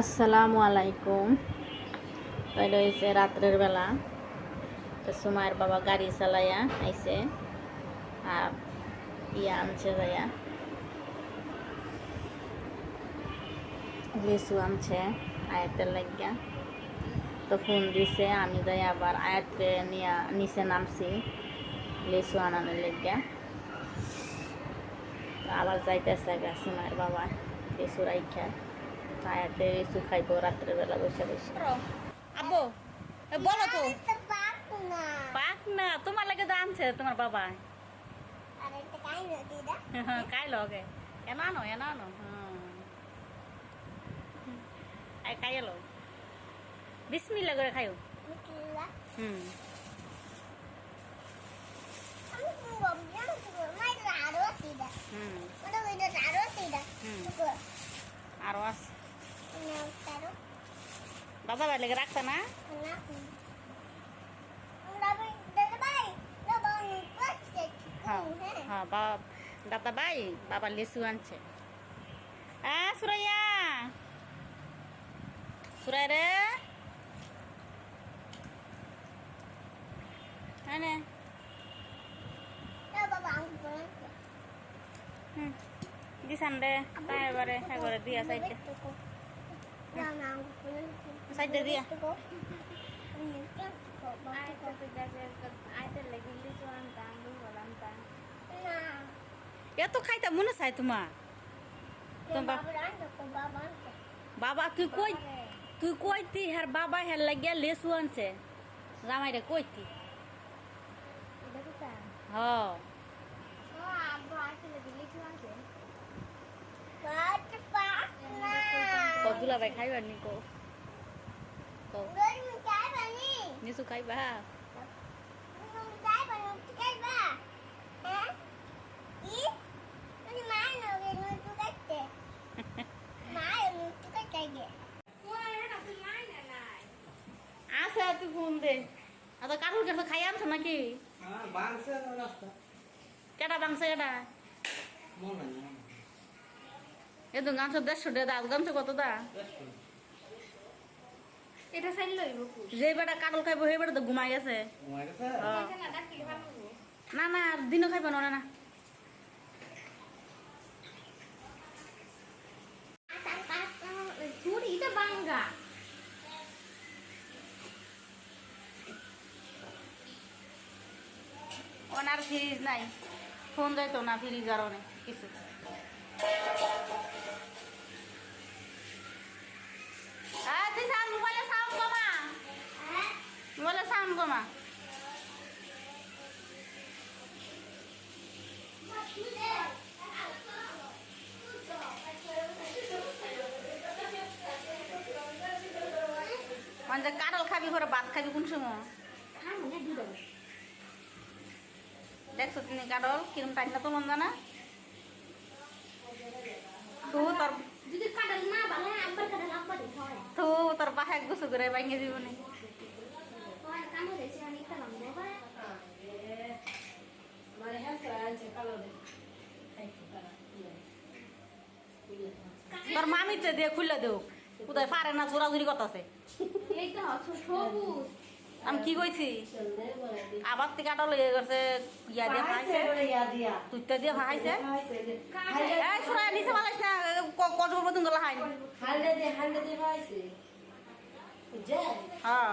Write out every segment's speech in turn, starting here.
আসসালামু আলাইকুম। তাইলে হয়েছে রাত্রের বেলা তো সুমায়ের বাবা গাড়ি চালাইয়া আইছে আর ইয়া আনছে যাইয়া। লিচু আনছে আয়াতের লাগিয়া। তো ফোন দিছে, আমি যাই আবার আয়াতকে নিয়ে, নিচে নামছি লিচু আনানোর লাগিয়া। আবার যাইতেছে গা সুমায়ের বাবা লিচু রাইখা আয়াতে লিচু খাইব রাত্রেবেলা বসে বসে। আব্বু এ বলো তো। পাক না। তোমার লাগে তো আনছে তোমার বাবা। কাই লগে এন আনো এন আনো আই খাই এলো বিসমিল্লা করে খাইও। হুম। হুম। হুম। আরও আছে। দাদা ভাই লেগে রাখছে না? হ্যাঁ হ্যাঁ বাবা দাদা ভাই বাবা লিচু আনছে। আ, সুরাইয়া। সুরাই রে। আনে হুম, দিছান দে তাই এবারে একবারে দিয়া সাইডে সাইডে দিয়া এত খাইতা মনে চাই তোমার বাবা তুই কই তুই কইতি হের বাবা হের লাগিয়া লেসু আনছে জামাই রে কইতি হ কদুলা ভাই খাইবার নি কো কও নিসু খাইবা আছে তুই ফোন দে আর তো কাকুর কাছে খাই আনছো নাকি কেটা বাংছে কেটা এ তো গামছা দেড়শো দে দা গামছা কত দা? এটা চাইল লইব যে বেটা কাটল খাইব সেই বেটা তো ঘুমাই গেছে। হ্যাঁ। না না দিনও খাইব না না ঝুড়িটা বাঙ্গা। ওনার ফ্রিজ নাই। ফোন যাইতো না ফ্রিজ আর অনেক কিছু। মোবাইলে সাউন্ড কমা মানে কাটল খাবি করে ভাত খাবি কোন সময়? দেখছ তুমি কাটল কিরম টাইমটা তো মন জানা? তু তোর যদি কাটাল না ভালো আব্বার কাটাল আব্বা দেখতে তোর বাহে গুছু করে ভাঙে দিব নি হয় কামো দেছে আমি কালাম বাবা তোর মামিতে দিয়ে খুললে দেও। কোথায় পারে না চোরাচুরি করতেছে? এই তো আমি কি কইছি? আবার থেকে কাটল ইয়ে গেছে, ইয়া দিয়ে খাইছে তুইতে দিয়ে খাইছে এই সুরা নিচে পালাইছ না কত পর্যন্ত লাহাই হ্যাঁ।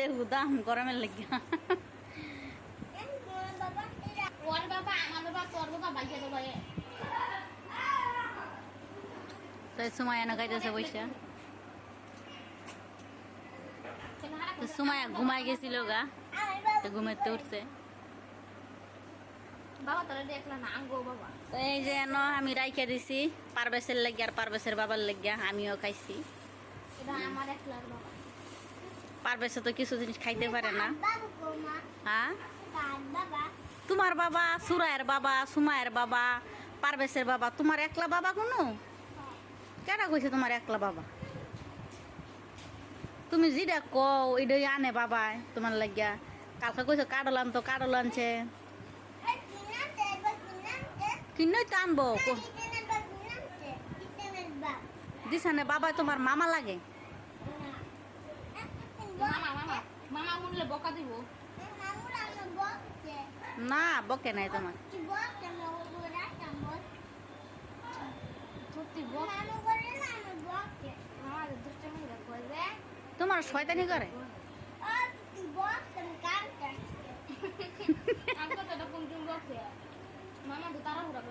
এতে হুদাম গরমের লাগিয়া তো সময় এনে খাইতেছে পয়সা তো সময় ঘুমাই গেছিল গা তো উঠছে। তো এই যে এন আমি রাইখে দিছি পারবেশের লাগিয়া আর পারবেশের বাবার লাগিয়া আমিও খাইছি। এটা আমার একলার বাবা। পারবেশে তো কিছু জিনিস খাইতে পারে না। হ্যাঁ? বাবা। তোমার বাবা সুরায়ের বাবা সুমায়ের বাবা পারবেশের বাবা তোমার একলা বাবা কোনো? কেটা কইছে তোমার একলা বাবা? তুমি যেটা কও এটাই আনে বাবাই তোমার লাগিয়া। কালকে কইছো কাডল আনতো কাডল আনছে। কিনই তো আনব দিছানে বাবা। তোমার মামা লাগে। মামা মামা মামা মুনলে বকা দিব না বকে নাই তোমার তোমার শয়তানি করে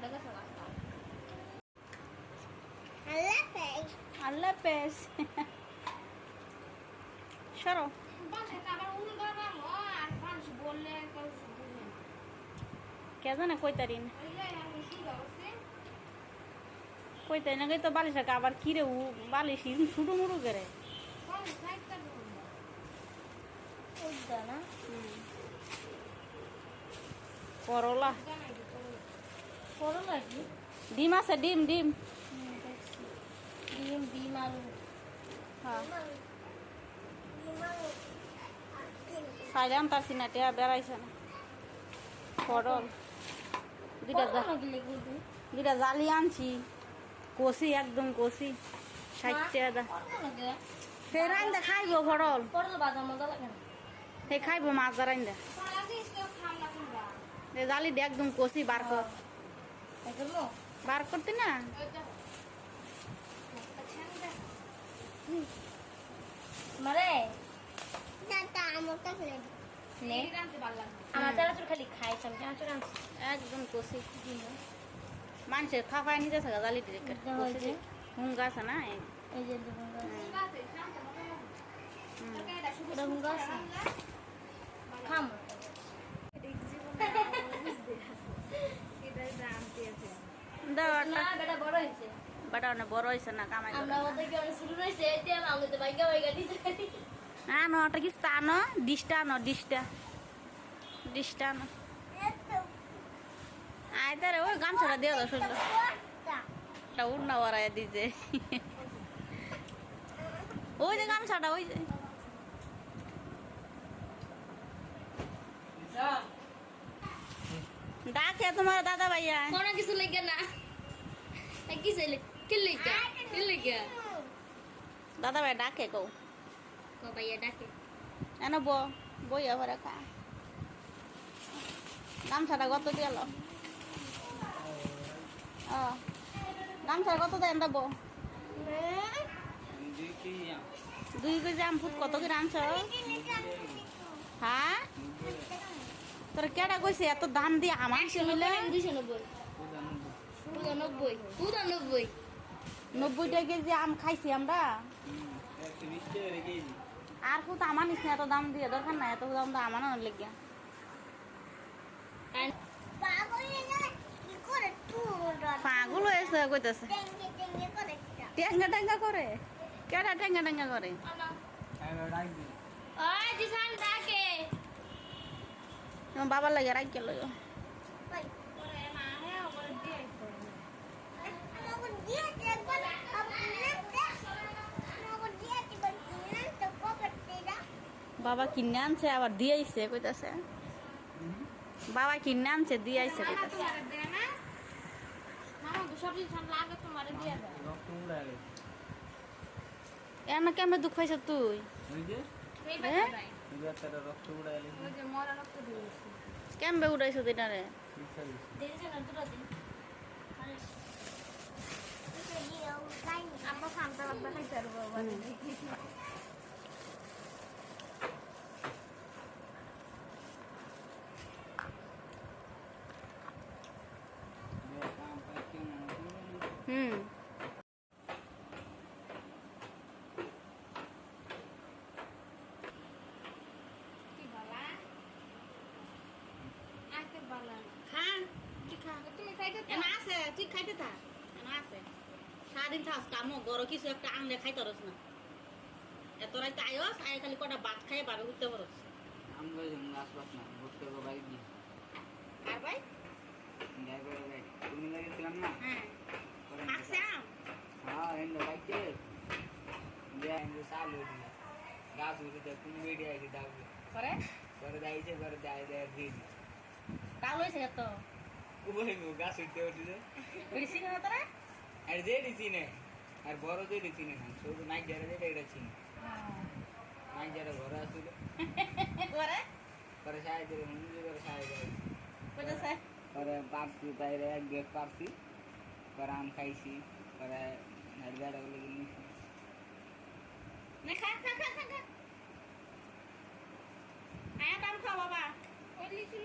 গেছে রাস্তা আল্লাহ পেস সরো। না কে জানে কইতারিন ওই যে আমি কি করছি তো বালিশ আবার কিরে উ বালিশ শুরু মুড়ু করে। করলা। করলা কি? ডিম আছে ডিম ডিম। ডিম ডিম আলু। হ্যাঁ। সাইলাম তার সিনাটিয়া বেড়াইছে না। পটল দুইটা দুইটা জালি আনছি। কষি একদম কষি ষাটটা দা। সে রান্দা খাইব পটল সে খাইব মাছ এই জালি দিয়ে একদম কষি বার কর। বার করতে না? মারে নে আমার চানাচুর খালি খাইছি আমি। চানাচুর আনছি। একদম কষি মানুষের খাফায় নিতে থাকা জালি দিয়ে কষি হুঙ্গা আছে না? এই। এই যে দুপুর এটা হুঙ্গা আছে খাম। দাও না বেটা বড় হয়েছে। বাটা অনেক বড় হয়েছে না কামাই আনো ওটা কি আনো ডিশটা আনো ডিশটা। ডিশটা আনো। আয় তারে ওই গামছাটা দিয়ে দাও শুনলো একটা ওরাই দিছে। ওই যে গামছাটা ওই যে। ডাকে তোমার দাদা ভাইয়া। কোনো কিছু লেগে না। কি কি কি দাদা ভাই ডাকে ও ভাইয়া ডাকে। এনে বো বই আবার খা গামছাটা কত দিল ও গামছাটা কত দেন দেবো দুই কেজি আম ফুট কত করে আনছ? হ্যাঁ? তোর কেডা কইছে এত দাম দিয়ে আমার মিলে দুইশো নব্বই। পঁচানব্বই পঁচানব্বই নব্বই টাকা কেজি আম খাইছি আমরা। আর ফুট আমার নিস এত দাম দিয়ে দরকার নাই, এত দাম তো আমার লেগে পাগল হয়েছে, কইতেছে। টেঙ্গা টেঙ্গা করে। কেডা টেঙ্গা টেঙ্গা করে? বাবার লাগে রাখ গেল ওরে মা দিয়ে বাবা কিনে আনছে আবার দিয়েছে কইতাছে। বাবা কিনে আনছে কইতাছে। দিয়ে দেয় এমন কেমন দুঃখ হয়েছে তুই? কেমবে উড়াইছো দিনারে আমরা লাগবে খাইতে পারব খা তুমি খাইতে আছে তুই খাইতে থাক এনা আছে। সারাদিন থাস কামো গরো কিছু একটা আনলে খাইতে পারস না। এত রাইতে আয়স আয় খালি কটা ভাত খাই বাবে উঠতে পারস আমরা যেমন পাস না ঘুরতে হবে বাড়ি গিয়ে। আর ভাই করে যাই তুমি লাগিয়েছিলাম না? হ্যাঁ। আম? হ্যাঁ এন্ড বাইকে যে এন্ড চালু দিলা গাছ উঠে তুমি বেরিয়ে আইছি দাবি করে পরে যাইছে পরে যাই দেয় দিয়ে কাল হয়েছে এত? উভয় গাছ উঠতে উঠছে বেশি না তোরা আর যে দিছি না আর বড় যে দিছি না শুধু নাই যারা যেটা এটা চিনি নাই যারা ঘরে আসছিল করে পরে সাহায্য করে মনে করে সাহায্য করে পরে পারছি তাইরে এক বেগ পারছি পরে আম খাইছি পরে বেড়া বলে নিছি নে খা খা খা খা খা আয়া দাম খাও বাবা। ওই লিচু